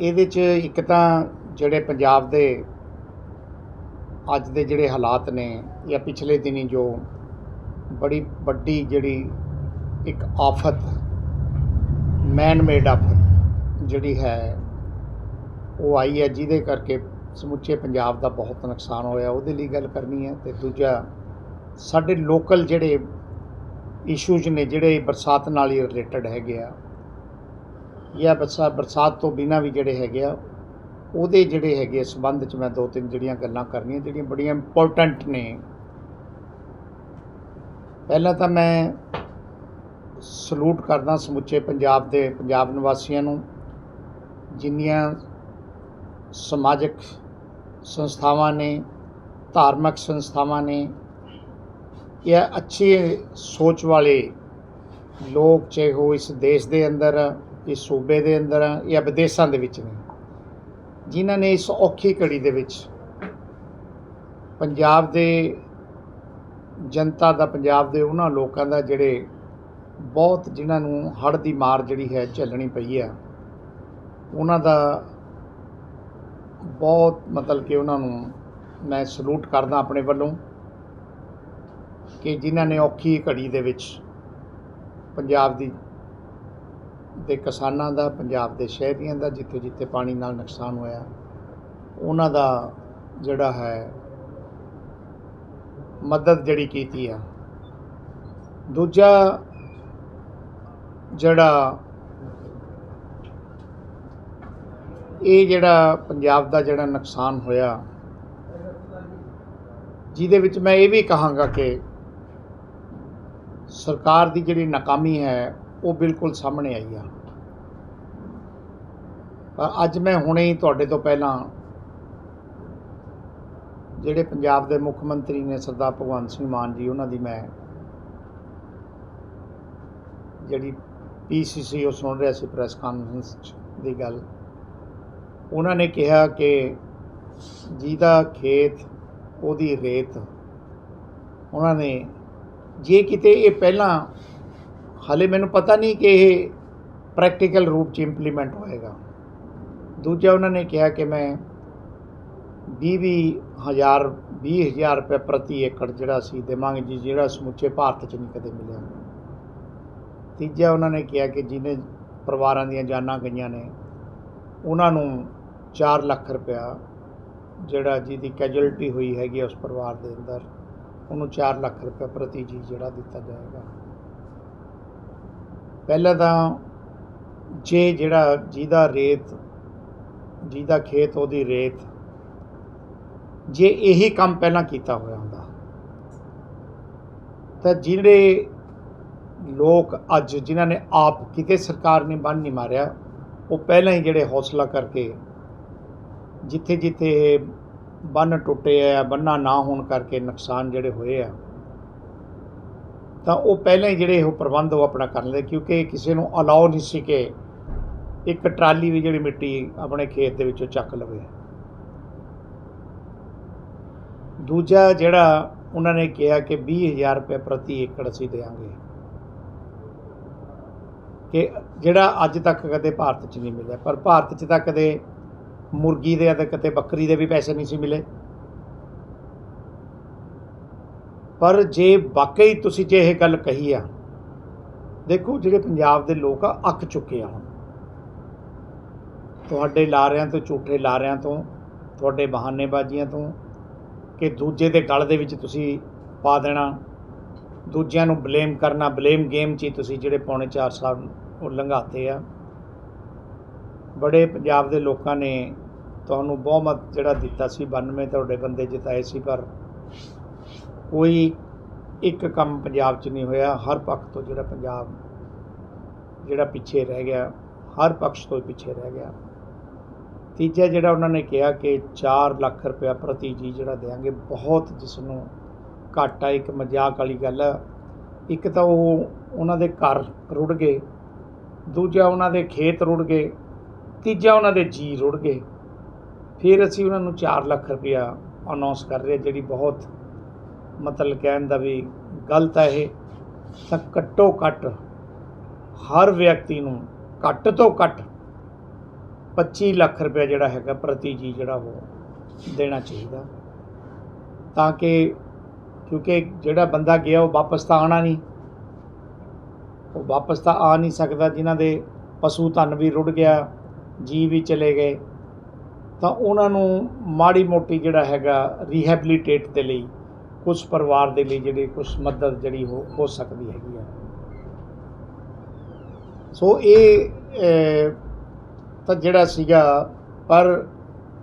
ਇਹਦੇ 'ਚ ਇੱਕ ਤਾਂ ਜਿਹੜੇ ਪੰਜਾਬ ਦੇ ਅੱਜ ਦੇ ਜਿਹੜੇ ਹਾਲਾਤ ਨੇ ਜਾਂ ਪਿਛਲੇ ਦਿਨੀ ਜੋ ਬੜੀ ਵੱਡੀ ਜਿਹੜੀ ਇੱਕ ਆਫਤ ਮੈਨ ਮੇਡ ਆਫਤ ਜਿਹੜੀ ਹੈ, ਉਹ ਆਈ ਹੈ, ਜਿਹਦੇ ਕਰਕੇ ਸਮੁੱਚੇ ਪੰਜਾਬ ਦਾ ਬਹੁਤ ਨੁਕਸਾਨ ਹੋਇਆ। ਉਹਦੇ ਲਈ ਗੱਲ ਕਰਨੀ ਹੈ ਤੇ ਦੂਜਾ, ਸਾਡੇ ਲੋਕਲ ਜਿਹੜੇ ਇਸ਼ੂਜ਼ ਨੇ, ਜਿਹੜੇ ਬਰਸਾਤ ਨਾਲ ਹੀ ਰਿਲੇਟਡ ਹੈਗੇ ਆ ਜਾਂ ਬਰਸਾ ਬਰਸਾਤ ਤੋਂ ਬਿਨਾਂ ਵੀ ਜਿਹੜੇ ਹੈਗੇ ਆ, ਉਹਦੇ ਜਿਹੜੇ ਹੈਗੇ ਸੰਬੰਧ ਚ ਮੈਂ ਦੋ ਤਿੰਨ ਜਿਹੜੀਆਂ ਗੱਲਾਂ ਕਰਨੀਆਂ, ਜਿਹੜੀਆਂ ਬੜੀਆਂ ਇੰਪੋਰਟੈਂਟ ਨੇ। ਪਹਿਲਾਂ ਤਾਂ ਮੈਂ ਸਲੂਟ ਕਰਦਾ ਸਮੁੱਚੇ ਪੰਜਾਬ ਦੇ ਪੰਜਾਬ ਨਿਵਾਸੀਆਂ ਨੂੰ, ਜਿੰਨੀਆਂ ਸਮਾਜਿਕ ਸੰਸਥਾਵਾਂ ਨੇ, ਧਾਰਮਿਕ ਸੰਸਥਾਵਾਂ ਨੇ ਇਹ ਅੱਛੇ ਸੋਚ ਵਾਲੇ ਲੋਕ, ਚਾਹੇ ਉਹ ਇਸ ਦੇਸ਼ ਦੇ ਅੰਦਰ ਇਹ ਸੂਬੇ ਦੇ ਅੰਦਰ ਜਾਂ ਵਿਦੇਸ਼ਾਂ ਦੇ ਵਿੱਚ ਨੇ, ਜਿਨ੍ਹਾਂ ਨੇ ਇਸ ਔਖੀ ਘੜੀ ਦੇ ਵਿੱਚ ਪੰਜਾਬ ਦੇ ਜਨਤਾ ਦਾ, ਪੰਜਾਬ ਦੇ ਉਹਨਾਂ ਲੋਕਾਂ ਦਾ ਜਿਹੜੇ ਬਹੁਤ ਜਿਨ੍ਹਾਂ ਨੂੰ ਹੜ੍ਹ ਦੀ ਮਾਰ ਜਿਹੜੀ ਹੈ ਝੱਲਣੀ ਪਈ ਆ, ਉਹਨਾਂ ਦਾ ਬਹੁਤ ਮਤਲਬ ਕਿ ਉਹਨਾਂ ਨੂੰ ਮੈਂ ਸਲੂਟ ਕਰਦਾ ਆਪਣੇ ਵੱਲੋਂ ਕਿ ਜਿਨ੍ਹਾਂ ਨੇ ਔਖੀ ਘੜੀ ਦੇ ਵਿੱਚ ਪੰਜਾਬ ਦੀ ਦੇ ਕਿਸਾਨਾਂ ਦਾ, ਪੰਜਾਬ ਦੇ ਸ਼ਹਿਰੀਆਂ ਦਾ, ਜਿੱਥੇ ਜਿੱਥੇ ਪਾਣੀ ਨਾਲ ਨੁਕਸਾਨ ਹੋਇਆ, ਉਹਨਾਂ ਦਾ ਜਿਹੜਾ ਹੈ ਮਦਦ ਜਿਹੜੀ ਕੀਤੀ ਆ। ਦੂਜਾ ਜਿਹੜਾ ਇਹ ਜਿਹੜਾ ਪੰਜਾਬ ਦਾ ਜਿਹੜਾ ਨੁਕਸਾਨ ਹੋਇਆ, ਜਿਹਦੇ ਵਿੱਚ ਮੈਂ ਇਹ ਵੀ ਕਹਾਂਗਾ ਕਿ ਸਰਕਾਰ ਦੀ ਜਿਹੜੀ ਨਾਕਾਮੀ ਹੈ ਉਹ ਬਿਲਕੁਲ ਸਾਹਮਣੇ ਆਈ ਆ। ਪਰ ਅੱਜ ਮੈਂ ਹੁਣੇ ਹੀ ਤੁਹਾਡੇ ਤੋਂ ਪਹਿਲਾਂ ਜਿਹੜੇ ਪੰਜਾਬ ਦੇ ਮੁੱਖ ਮੰਤਰੀ ਨੇ ਸਰਦਾਰ ਭਗਵੰਤ ਸਿੰਘ ਮਾਨ ਜੀ, ਉਹਨਾਂ ਦੀ ਮੈਂ ਜਿਹੜੀ ਪੀਸੀਸੀ ਉਹ ਸੁਣ ਰਿਹਾ ਸੀ ਪ੍ਰੈਸ ਕਾਨਫਰੰਸ 'ਚ ਦੀ ਗੱਲ, ਉਹਨਾਂ ਨੇ ਕਿਹਾ ਕਿ ਜਿਹਦਾ ਖੇਤ, ਉਹਦੀ ਰੇਤ, ਉਹਨਾਂ ਨੇ ਜੇ ਕਿਤੇ ਇਹ ਪਹਿਲਾਂ ਹਾਲੇ ਮੈਨੂੰ ਪਤਾ ਨਹੀਂ ਕਿ ਇਹ ਪ੍ਰੈਕਟੀਕਲ ਰੂਪ 'ਚ ਇੰਪਲੀਮੈਂਟ ਹੋਏਗਾ। ਦੂਜਾ ਉਹਨਾਂ ਨੇ ਕਿਹਾ ਕਿ ਮੈਂ 20 ਹਜ਼ਾਰ 20000 ਰੁਪਏ ਪ੍ਰਤੀ ਏਕੜ ਜਿਹੜਾ ਸੀ ਦੇਵਾਂਗੇ ਜੀ, ਜਿਹੜਾ ਸਮੁੱਚੇ ਭਾਰਤ 'ਚ ਨਹੀਂ ਕਦੇ ਮਿਲਿਆ। ਤੀਜਾ ਉਹਨਾਂ ਨੇ ਕਿਹਾ ਕਿ ਜਿਹਨੇ ਪਰਿਵਾਰਾਂ ਦੀਆਂ ਜਾਨਾਂ ਗਈਆਂ ਨੇ, ਉਹਨਾਂ ਨੂੰ 4 ਲੱਖ ਰੁਪਇਆ ਜਿਹੜਾ ਜਿਹਦੀ ਕੈਜੁਅਲਟੀ ਹੋਈ ਹੈਗੀ ਹੈ ਉਸ ਪਰਿਵਾਰ ਦੇ ਅੰਦਰ, ਉਹਨੂੰ 4 ਲੱਖ ਰੁਪਏ ਪ੍ਰਤੀ ਜੀ ਜਿਹੜਾ ਦਿੱਤਾ ਜਾਏਗਾ। ਪਹਿਲਾਂ ਤਾਂ ਜੇ ਜਿਹੜਾ ਜਿਹਦਾ ਰੇਤ, ਜਿਹਦਾ ਖੇਤ, ਉਹਦੀ ਰੇਤ, ਜੇ ਇਹੀ ਕੰਮ ਪਹਿਲਾਂ ਕੀਤਾ ਹੋਇਆ ਹੁੰਦਾ, ਤਾਂ ਜਿਹੜੇ ਲੋਕ ਅੱਜ ਜਿਨ੍ਹਾਂ ਨੇ ਆਪ ਕਿਤੇ ਸਰਕਾਰ ਨੇ ਬੰਨ ਨਹੀਂ ਮਾਰਿਆ, ਉਹ ਪਹਿਲਾਂ ਹੀ ਜਿਹੜੇ ਹੌਸਲਾ ਕਰਕੇ ਜਿੱਥੇ ਜਿੱਥੇ ਇਹ ਬੰਨ ਟੁੱਟੇ ਆ ਬੰਨਾ ਨਾ ਹੋਣ ਕਰਕੇ ਨੁਕਸਾਨ ਜਿਹੜੇ ਹੋਏ ਆ ਤਾਂ ਉਹ ਪਹਿਲਾਂ ਹੀ ਜਿਹੜੇ ਉਹ ਪ੍ਰਬੰਧ ਉਹ ਆਪਣਾ ਕਰ ਲੈਂਦੇ, ਕਿਉਂਕਿ ਕਿਸੇ ਨੂੰ ਅਲਾਉ ਨਹੀਂ ਸੀ ਕਿ ਇੱਕ ਟਰਾਲੀ ਵੀ ਜਿਹੜੀ ਮਿੱਟੀ ਆਪਣੇ ਖੇਤ ਦੇ ਵਿੱਚੋਂ ਚੱਕ ਲਵੇ। ਦੂਜਾ ਜਿਹੜਾ ਉਹਨਾਂ ਨੇ ਕਿਹਾ ਕਿ 20000 ਰੁਪਏ ਪ੍ਰਤੀ ਏਕੜ ਅਸੀਂ ਦੇਵਾਂਗੇ। ਕਿ ਜਿਹੜਾ ਅੱਜ ਤੱਕ ਕਦੇ ਭਾਰਤ 'ਚ ਨਹੀਂ ਮਿਲਿਆ, ਪਰ ਭਾਰਤ 'ਚ ਤਾਂ ਕਦੇ ਮੁਰਗੀ ਦੇ ਅਤੇ ਕਿਤੇ ਬੱਕਰੀ ਦੇ ਵੀ ਪੈਸੇ ਨਹੀਂ ਸੀ ਮਿਲੇ। ਪਰ ਜੇ ਵਾਕਈ ਤੁਸੀਂ ਜੇ ਇਹ ਗੱਲ ਕਹੀ ਆ, ਦੇਖੋ ਜਿਹੜੇ ਪੰਜਾਬ ਦੇ ਲੋਕ ਆ, ਅੱਕ ਚੁੱਕੇ ਆ ਹੁਣ। ਤੁਹਾਡੇ ਲਾਰਿਆਂ ਤੋਂ, ਝੂਠੇ ਲਾਰਿਆਂ ਤੋਂ, ਤੁਹਾਡੇ ਬਹਾਨੇਬਾਜ਼ੀਆਂ ਤੋਂ ਕਿ ਦੂਜੇ ਦੇ ਗਲ ਦੇ ਵਿੱਚ ਤੁਸੀਂ ਪਾ ਦੇਣਾ, ਦੂਜਿਆਂ ਨੂੰ ਬਲੇਮ ਕਰਨਾ, ਬਲੇਮ ਗੇਮ 'ਚ ਹੀ ਤੁਸੀਂ ਜਿਹੜੇ ਪੌਣੇ 4 ਸਾਲ ਉਹ ਲੰਘਾਤੇ ਆ। ਬੜੇ ਪੰਜਾਬ ਦੇ ਲੋਕਾਂ ਨੇ ਤੁਹਾਨੂੰ ਬਹੁਮਤ ਜਿਹੜਾ ਦਿੱਤਾ ਸੀ 92 ਤੁਹਾਡੇ ਬੰਦੇ ਜਿਤਾਏ ਸੀ, ਪਰ ਕੋਈ ਇੱਕ ਕੰਮ ਪੰਜਾਬ 'ਚ ਨਹੀਂ ਹੋਇਆ, ਹਰ ਪੱਖ ਤੋਂ ਜਿਹੜਾ ਪੰਜਾਬ ਜਿਹੜਾ ਪਿੱਛੇ ਰਹਿ ਗਿਆ, ਹਰ ਪੱਖ ਤੋਂ ਪਿੱਛੇ ਰਹਿ ਗਿਆ। ਤੀਜਾ ਜਿਹੜਾ ਉਹਨਾਂ ਨੇ ਕਿਹਾ ਕਿ 4 ਲੱਖ ਰੁਪਇਆ ਪ੍ਰਤੀ ਜੀ ਜਿਹੜਾ ਦੇਾਂਗੇ ਬਹੁਤ ਜਿਸ ਨੂੰ ਘਾਟਾ, ਇੱਕ ਮਜ਼ਾਕ ਵਾਲੀ ਗੱਲ ਹੈ ਇੱਕ ਤਾਂ ਉਹ ਉਹਨਾਂ ਦੇ ਘਰ ਰੁੜ ਗਏ, ਦੂਜਾ ਉਹਨਾਂ ਦੇ ਖੇਤ ਰੁੜ ਗਏ, ਤੀਜਾ ਉਹਨਾਂ ਦੇ ਜੀ ਰੁੜ ਗਏ। ਫਿਰ ਅਸੀਂ ਉਹਨਾਂ ਨੂੰ 4 ਲੱਖ ਰੁਪਇਆ ਅਨਾਉਂਸ ਕਰ ਰਹੇ ਜਿਹੜੀ ਬਹੁਤ ਮਤਲਬ ਕਹਿਣ ਦਾ ਵੀ ਗਲਤ ਹੈ ਇਹ, ਤਾਂ ਘੱਟੋ ਘੱਟ ਹਰ ਵਿਅਕਤੀ ਨੂੰ ਘੱਟ ਤੋਂ ਘੱਟ 25 ਲੱਖ ਰੁਪਏ ਜਿਹੜਾ ਹੈਗਾ ਪ੍ਰਤੀ ਜੀ ਜਿਹੜਾ ਉਹ ਦੇਣਾ ਚਾਹੀਦਾ। ਤਾਂ ਕਿ ਕਿਉਂਕਿ ਜਿਹੜਾ ਬੰਦਾ ਗਿਆ ਉਹ ਵਾਪਸ ਤਾਂ ਆਣਾ ਨਹੀਂ। ਉਹ ਵਾਪਸ ਤਾਂ ਆ ਨਹੀਂ ਸਕਦਾ, ਜਿਨ੍ਹਾਂ ਦੇ ਪਸ਼ੂ ਧਨ ਵੀ ਰੁੜ ਗਿਆ ਜੀ ਵੀ ਚਲੇ ਗਏ, ਤਾਂ ਉਹਨਾਂ ਨੂੰ ਮਾੜੀ ਮੋਟੀ ਜਿਹੜਾ ਹੈਗਾ ਰੀਹੈਬਿਲਿਟੇਟ ਦੇ ਲਈ ਕੁਝ ਪਰਿਵਾਰ ਦੇ ਲਈ ਜਿਹੜੀ ਕੁਝ ਮਦਦ ਜਿਹੜੀ ਹੋ ਹੋ ਸਕਦੀ ਹੈਗੀ ਆ। ਸੋ ਇਹ ਤਾਂ ਜਿਹੜਾ ਸੀਗਾ, ਪਰ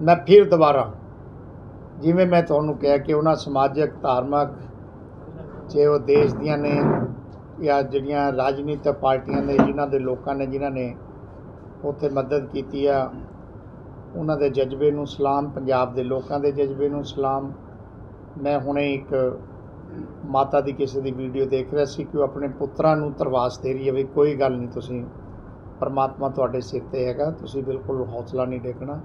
ਮੈਂ ਫਿਰ ਦੁਬਾਰਾ ਜਿਵੇਂ ਮੈਂ ਤੁਹਾਨੂੰ ਕਿਹਾ ਕਿ ਉਹਨਾਂ ਸਮਾਜਿਕ, ਧਾਰਮਿਕ, ਜੇ ਉਹ ਦੇਸ਼ ਦੀਆਂ ਨੇ ਜਾਂ ਜਿਹੜੀਆਂ ਰਾਜਨੀਤਿਕ ਪਾਰਟੀਆਂ ਨੇ, ਜਿਨ੍ਹਾਂ ਦੇ ਲੋਕਾਂ ਨੇ, ਜਿਨ੍ਹਾਂ ਨੇ ਉੱਥੇ ਮਦਦ ਕੀਤੀ ਆ, ਉਹਨਾਂ ਦੇ ਜਜ਼ਬੇ ਨੂੰ ਸਲਾਮ, ਪੰਜਾਬ ਦੇ ਲੋਕਾਂ ਦੇ ਜਜ਼ਬੇ ਨੂੰ ਸਲਾਮ ਮੈਂ ਹੁਣੇ ਇੱਕ ਮਾਤਾ ਦੀ ਕਿਸੇ ਦੀ ਵੀਡੀਓ ਦੇਖ ਰਿਹਾ ਸੀ ਕਿ ਉਹ ਆਪਣੇ ਪੁੱਤਰਾਂ ਨੂੰ ਤਰਵਾਸ ਦੇ ਰਹੀ ਹੈ ਵੀ ਕੋਈ ਗੱਲ ਨਹੀਂ, ਤੁਸੀਂ ਪਰਮਾਤਮਾ ਤੁਹਾਡੇ ਸਿਰ ਤੇ ਹੈਗਾ, ਤੁਸੀਂ ਬਿਲਕੁਲ ਹੌਸਲਾ ਨਹੀਂ ਡੇਕਣਾ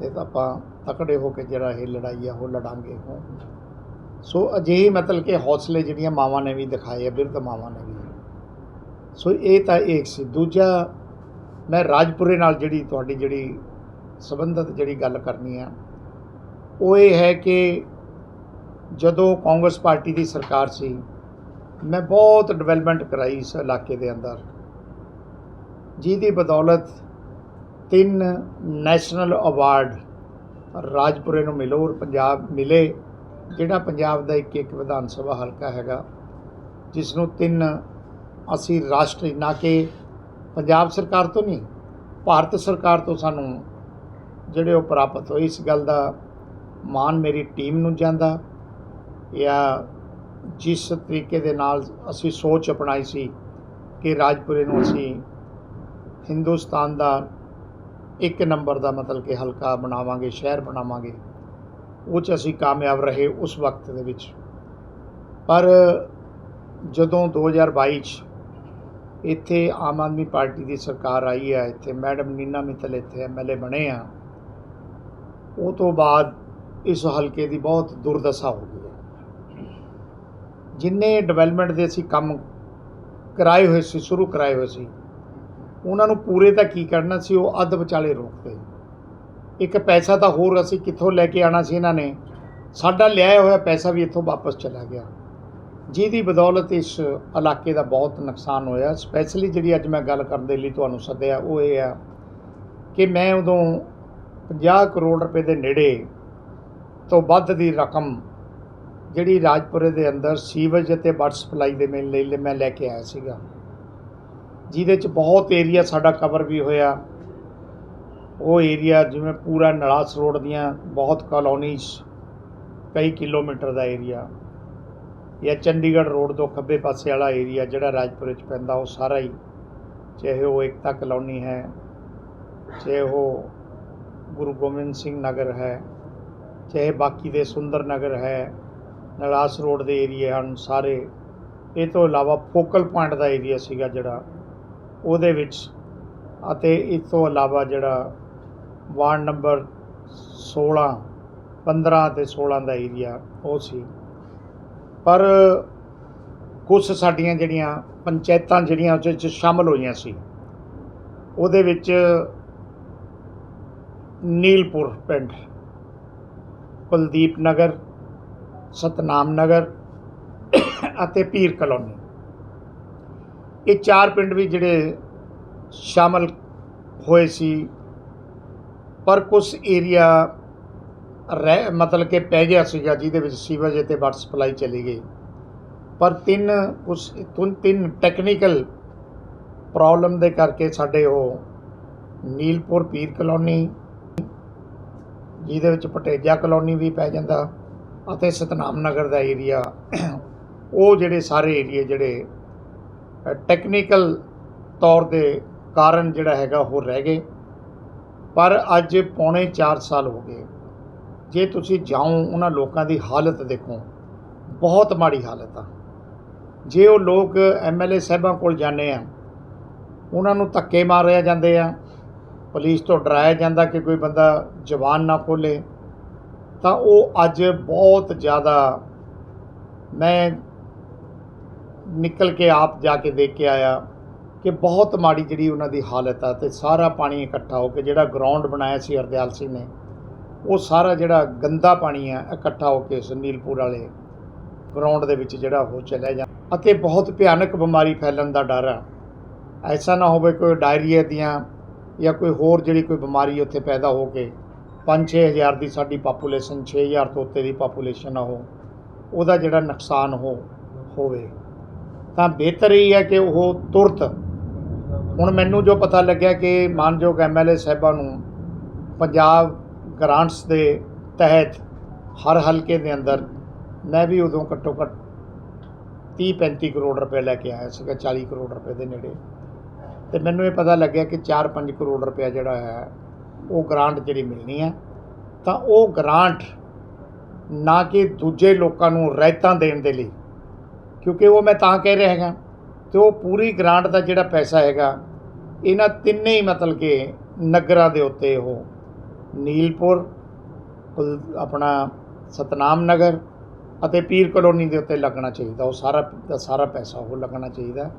ਤੇ ਆਪਾਂ ਤਕੜੇ ਹੋ ਕੇ ਜਿਹੜਾ ਇਹ ਲੜਾਈ ਆ ਉਹ ਲੜਾਂਗੇ ਹੋ ਸੋ ਅਜਿਹੀ ਮਤਲਬ ਕਿ ਹੌਸਲੇ ਜਿਹੜੀਆਂ ਮਾਵਾਂ ਨੇ ਵੀ ਦਿਖਾਏ ਆ, ਬਿਰਧ ਮਾਵਾਂ ਨੇ ਵੀ। ਸੋ ਇਹ ਤਾਂ ਇੱਕ ਸੀ। ਦੂਜਾ, ਮੈਂ ਰਾਜਪੁਰੇ ਨਾਲ ਜਿਹੜੀ ਤੁਹਾਡੀ ਜਿਹੜੀ ਸੰਬੰਧਤ ਜਿਹੜੀ ਗੱਲ ਕਰਨੀ ਆ, ਉਹ ਇਹ ਹੈ ਕਿ ਜਦੋਂ ਕਾਂਗਰਸ ਪਾਰਟੀ ਦੀ ਸਰਕਾਰ ਸੀ, ਮੈਂ ਬਹੁਤ ਡਿਵੈਲਪਮੈਂਟ ਕਰਾਈ ਇਸ ਇਲਾਕੇ ਦੇ ਅੰਦਰ। ਜਿਹਦੀ ਬਦੌਲਤ ਤਿੰਨ ਨੈਸ਼ਨਲ ਅਵਾਰਡ ਰਾਜਪੁਰੇ ਨੂੰ ਮਿਲੋ ਔਰ ਪੰਜਾਬ ਮਿਲੇ, ਜਿਹੜਾ ਪੰਜਾਬ ਦਾ ਇੱਕ ਇੱਕ ਵਿਧਾਨ ਸਭਾ ਹਲਕਾ ਹੈਗਾ ਜਿਸ ਨੂੰ ਤਿੰਨ ਅਸੀਂ ਰਾਸ਼ਟਰੀ, ਨਾ ਕਿ ਪੰਜਾਬ ਸਰਕਾਰ ਤੋਂ ਨਹੀਂ, ਭਾਰਤ ਸਰਕਾਰ ਤੋਂ ਸਾਨੂੰ ਜਿਹੜੇ ਉਹ ਪ੍ਰਾਪਤ ਹੋਏ, ਇਸ ਗੱਲ ਦਾ ਮਾਣ ਮੇਰੀ ਟੀਮ ਨੂੰ ਜਾਂਦਾ। ਜਾਂ ਜਿਸ ਤਰੀਕੇ ਦੇ ਨਾਲ ਅਸੀਂ ਸੋਚ ਅਪਣਾਈ ਸੀ ਕਿ ਰਾਜਪੁਰੇ ਨੂੰ ਅਸੀਂ ਹਿੰਦੁਸਤਾਨ ਦਾ ਇੱਕ ਨੰਬਰ ਦਾ ਮਤਲਬ ਕਿ ਹਲਕਾ ਬਣਾਵਾਂਗੇ, ਸ਼ਹਿਰ ਬਣਾਵਾਂਗੇ, ਉਹ 'ਚ ਅਸੀਂ ਕਾਮਯਾਬ ਰਹੇ ਉਸ ਵਕਤ ਦੇ ਵਿੱਚ। ਪਰ ਜਦੋਂ 2022 'ਚ ਇੱਥੇ ਆਮ ਆਦਮੀ ਪਾਰਟੀ ਦੀ ਸਰਕਾਰ ਆਈ ਹੈ, ਇੱਥੇ ਮੈਡਮ ਨੀਨਾ ਮਿੱਤਲ ਇੱਥੇ ਐਮਐਲਏ ਬਣੇ ਆ, ਉਹ ਤੋਂ ਬਾਅਦ ਇਸ ਹਲਕੇ ਦੀ ਬਹੁਤ ਦੁਰਦਸ਼ਾ ਹੋ ਗਈ। ਜਿੰਨੇ ਡਿਵੈਲਪਮੈਂਟ ਦੇ ਅਸੀਂ ਕੰਮ ਕਰਾਏ ਹੋਏ ਸੀ, ਸ਼ੁਰੂ ਕਰਾਏ ਹੋਏ ਸੀ, ਉਹਨਾਂ ਨੂੰ ਪੂਰੇ ਤਾਂ ਕੀ ਕਰਨਾ ਸੀ, ਉਹ ਅੱਧ ਵਿਚਾਲੇ ਰੋਕਦੇ ਇੱਕ ਪੈਸਾ ਤਾਂ ਹੋਰ ਅਸੀਂ ਕਿੱਥੋਂ ਲੈ ਕੇ ਆਣਾ ਸੀ ਇਹਨਾਂ ਨੇ, ਸਾਡਾ ਲਿਆਇਆ ਹੋਇਆ ਪੈਸਾ ਵੀ ਇੱਥੋਂ ਵਾਪਸ ਚਲਾ ਗਿਆ। ਜਿਹਦੀ ਬਦੌਲਤ ਇਸ ਇਲਾਕੇ ਦਾ ਬਹੁਤ ਨੁਕਸਾਨ ਹੋਇਆ ਸਪੈਸ਼ਲੀ ਜਿਹੜੀ ਅੱਜ ਮੈਂ ਗੱਲ ਕਰਨ ਦੇ ਲਈ ਤੁਹਾਨੂੰ ਸੱਦਿਆ, ਉਹ ਇਹ ਆ ਕਿ ਮੈਂ ਉਦੋਂ 50 ਕਰੋੜ ਰੁਪਏ ਦੇ ਨੇੜੇ ਤੋਂ ਵੱਧ ਦੀ ਰਕਮ ਜਿਹੜੀ ਰਾਜਪੁਰੇ ਦੇ ਅੰਦਰ ਸੀਵਰੇਜ ਅਤੇ ਵਾਟਰ ਸਪਲਾਈ ਦੇ ਮੇਲ ਲਈ ਮੈਂ ਲੈ ਕੇ ਆਇਆ ਸੀਗਾ। ਜਿਹਦੇ ਚ ਬਹੁਤ ਏਰੀਆ ਸਾਡਾ ਕਵਰ ਵੀ ਹੋਇਆ। ਉਹ ਏਰੀਆ ਜਿਵੇਂ ਪੂਰਾ ਨਲਾਸ ਰੋਡ ਦੀਆਂ ਬਹੁਤ ਕਲੋਨੀਜ਼ ਕਈ ਕਿਲੋਮੀਟਰ ਦਾ ਏਰੀਆ ਜਾਂ ਚੰਡੀਗੜ੍ਹ ਰੋਡ ਤੋਂ ਖੱਬੇ ਪਾਸੇ ਵਾਲਾ ਏਰੀਆ ਜਿਹੜਾ ਰਾਜਪੁਰੇ ਚ ਪੈਂਦਾ, ਉਹ ਸਾਰਾ ਹੀ। ਚਾਹੇ ਉਹ ਏਕਤਾ ਕਲੋਨੀ ਹੈ, ਚਾਹੇ ਉਹ ਗੁਰੂ ਗੋਬਿੰਦ ਸਿੰਘ ਨਗਰ ਹੈ, ਚਾਹੇ ਬਾਕੀ ਦੇ ਸੁੰਦਰ ਨਗਰ ਹੈ ਨਲਾਸ ਰੋਡ ਦੇ ਏਰੀਏ ਹਨ ਸਾਰੇ। ਇਹ ਤੋਂ ਇਲਾਵਾ ਫੋਕਲ ਪੁਆਇੰਟ ਦਾ ਏਰੀਆ ਸੀਗਾ ਜਿਹੜਾ, ਉਹਦੇ ਵਿੱਚ ਅਤੇ ਇਸ ਤੋਂ ਇਲਾਵਾ ਜਿਹੜਾ ਵਾਰਡ ਨੰਬਰ 16 15 ਤੇ 16 ਦਾ ਏਰੀਆ ਉਹ ਸੀ। ਪਰ ਕੁਝ ਸਾਡੀਆਂ ਜਿਹੜੀਆਂ ਪੰਚਾਇਤਾਂ ਜਿਹੜੀਆਂ ਉਹਦੇ ਵਿੱਚ ਸ਼ਾਮਲ ਹੋਈਆਂ ਸੀ, ਉਹਦੇ ਵਿੱਚ ਨੀਲਪੁਰ ਪਿੰਡ, ਕੁਲਦੀਪ ਨਗਰ ਸਤਨਾਮ ਨਗਰ ਅਤੇ ਪੀਰ ਕਲੋਨੀ। ਇਹ ਚਾਰ ਪਿੰਡ ਵੀ ਜਿਹੜੇ ਸ਼ਾਮਲ ਹੋਏ ਸੀ, ਪਰ ਕੁਝ ਏਰੀਆ ਰਹਿ, ਮਤਲਬ ਕਿ ਪੈ ਗਿਆ ਸੀਗਾ, ਜਿਹਦੇ ਵਿੱਚ ਸੀਵਰੇਜ ਅਤੇ ਵਾਟਰ ਸਪਲਾਈ ਚਲੀ ਗਈ। ਪਰ ਤਿੰਨ ਉਸ ਤਿੰਨ ਤਿੰਨ ਟੈਕਨੀਕਲ ਪ੍ਰੋਬਲਮ ਦੇ ਕਰਕੇ ਸਾਡੇ ਉਹ ਨੀਲਪੁਰ ਪੀਰ ਕਲੋਨੀ, ਜਿਹਦੇ ਵਿੱਚ ਪਟੇਜਾ ਕਲੋਨੀ ਵੀ ਪੈ ਜਾਂਦਾ। ਅਤੇ ਸਤਨਾਮ ਨਗਰ ਦਾ ਏਰੀਆ ਉਹ ਜਿਹੜੇ ਸਾਰੇ ਏਰੀਏ ਜਿਹੜੇ ਟੈਕਨੀਕਲ ਤੌਰ ਦੇ ਕਾਰਨ ਜਿਹੜਾ ਹੈਗਾ ਉਹ ਰਹਿ ਗਏ। ਪਰ ਅੱਜ ਪੌਣੇ 4 ਸਾਲ ਹੋ ਗਏ। ਜੇ ਤੁਸੀਂ ਜਾਓ, ਉਹਨਾਂ ਲੋਕਾਂ ਦੀ ਹਾਲਤ ਦੇਖੋ, ਬਹੁਤ ਮਾੜੀ ਹਾਲਤ ਆ। ਜੇ ਉਹ ਲੋਕ ਐਮਐਲਏ ਸਾਹਿਬਾਂ ਕੋਲ ਜਾਂਦੇ ਆ, ਉਹਨਾਂ ਨੂੰ ਧੱਕੇ ਮਾਰਿਆ ਜਾਂਦੇ ਆ, ਪੁਲਿਸ ਤੋਂ ਡਰਾਇਆ ਜਾਂਦਾ ਕਿ ਕੋਈ ਬੰਦਾ ਜ਼ਬਾਨ ਨਾ ਖੋਲੇ। ਤਾਂ ਉਹ ਅੱਜ ਬਹੁਤ ਜ਼ਿਆਦਾ ਮੈਂ ਨਿਕਲ ਕੇ ਆਪ ਜਾ ਕੇ ਦੇਖ ਕੇ ਆਇਆ ਕਿ ਬਹੁਤ ਮਾੜੀ ਜਿਹੜੀ ਉਹਨਾਂ ਦੀ ਹਾਲਤ ਆ ਤੇ ਸਾਰਾ ਪਾਣੀ ਇਕੱਠਾ ਹੋ ਕੇ ਜਿਹੜਾ ਗਰਾਊਂਡ ਬਣਾਇਆ ਸੀ ਹਰਦਿਆਲ ਸਿੰਘ ਨੇ, ਉਹ ਸਾਰਾ ਜਿਹੜਾ ਗੰਦਾ ਪਾਣੀ ਆ, ਇਕੱਠਾ ਹੋ ਕੇ ਸੁਨੀਲਪੁਰ ਵਾਲੇ ਗਰਾਊਂਡ ਦੇ ਵਿੱਚ ਜਿਹੜਾ ਉਹ ਚਲਿਆ ਜਾ ਅਤੇ ਬਹੁਤ ਭਿਆਨਕ ਬਿਮਾਰੀ ਫੈਲਣ ਦਾ ਡਰ ਆ। ਐਸਾ ਨਾ ਹੋਵੇ ਕੋਈ ਡਾਇਰੀਆ ਦੀਆਂ ਜਾਂ ਕੋਈ ਹੋਰ ਜਿਹੜੀ ਕੋਈ ਬਿਮਾਰੀ ਉੱਥੇ ਪੈਦਾ ਹੋ ਕੇ 5-6 ਹਜ਼ਾਰ ਦੀ ਸਾਡੀ ਪਾਪੂਲੇਸ਼ਨ 6000 ਤੋਂ ਉੱਤੇ ਦੀ ਪਾਪੂਲੇਸ਼ਨ ਆ ਉਹ। ਉਹਦਾ ਜਿਹੜਾ ਨੁਕਸਾਨ ਹੋ, ਹੋਵੇ। ਤਾਂ ਬਿਹਤਰ ਹੀ ਹੈ ਕਿ ਉਹ ਤੁਰਤ, ਹੁਣ ਮੈਨੂੰ ਜੋ ਪਤਾ ਲੱਗਿਆ ਕਿ ਮਾਨਯੋਗ ਐਮਐਲਏ ਸਾਹਿਬਾਂ ਨੂੰ ਪੰਜਾਬ ਗ੍ਰਾਂਟਸ ਦੇ ਤਹਿਤ ਹਰ ਹਲਕੇ ਦੇ ਅੰਦਰ ਮੈਂ ਵੀ ਉਦੋਂ ਘੱਟੋ ਘੱਟ 30 35 ਕਰੋੜ ਰੁਪਏ ਲੈ ਕੇ ਆਇਆ ਸੀਗਾ 40 ਕਰੋੜ ਰੁਪਏ ਦੇ ਨੇੜੇ। ਤੇ ਮੈਨੂੰ ਇਹ ਪਤਾ ਲੱਗਿਆ ਕਿ 4-5 ਕਰੋੜ ਰੁਪਏ ਜਿਹੜਾ ਹੈ ਉਹ ਗ੍ਰਾਂਟ ਜਿਹੜੀ ਮਿਲਣੀ ਹੈ, ਤਾਂ ਉਹ ਗ੍ਰਾਂਟ ਨਾ ਕਿ ਦੂਜੇ ਲੋਕਾਂ ਨੂੰ ਰਹਿਤਾਂ ਦੇਣ ਦੇ ਲਈ, ਕਿਉਂਕਿ ਉਹ ਮੈਂ ਤਾਂ ਕਹਿ ਰਿਹਾ ਹੈਗਾ, ਤੇ ਉਹ ਪੂਰੀ ਗ੍ਰਾਂਟ ਦਾ ਜਿਹੜਾ ਪੈਸਾ ਹੈਗਾ, ਇਹਨਾਂ ਤਿੰਨੇ ਹੀ ਮਤਲਬ ਕਿ ਨਗਰਾਂ ਦੇ ਉੱਤੇ ਉਹ ਨੀਲਪੁਰ ਆਪਣਾ ਸਤਨਾਮ ਨਗਰ ਅਤੇ ਪੀਰ ਕਲੋਨੀ ਦੇ ਉੱਤੇ ਲੱਗਣਾ ਚਾਹੀਦਾ, ਉਹ ਸਾਰਾ, ਦਾ ਸਾਰਾ ਪੈਸਾ ਉਹ ਲੱਗਣਾ ਚਾਹੀਦਾ,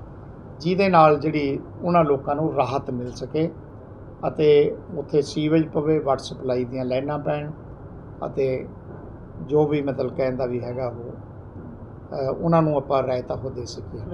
ਜਿਹਦੇ ਨਾਲ ਜਿਹੜੀ ਉਹਨਾਂ ਲੋਕਾਂ ਨੂੰ ਰਾਹਤ ਮਿਲ ਸਕੇ ਅਤੇ ਉੱਥੇ ਸੀਵੇਜ ਪਵੇ ਵਾਟਰ ਸਪਲਾਈ ਦੀਆਂ ਲਾਈਨਾਂ ਪੈਣ ਅਤੇ ਜੋ ਵੀ ਮਤਲਬ ਕਹਿਣ ਦਾ ਵੀ ਹੈਗਾ ਉਹ ਉਹਨਾਂ ਨੂੰ ਆਪਾਂ ਰਾਇਤਾ ਉਹ ਦੇ ਸਕੀਏ।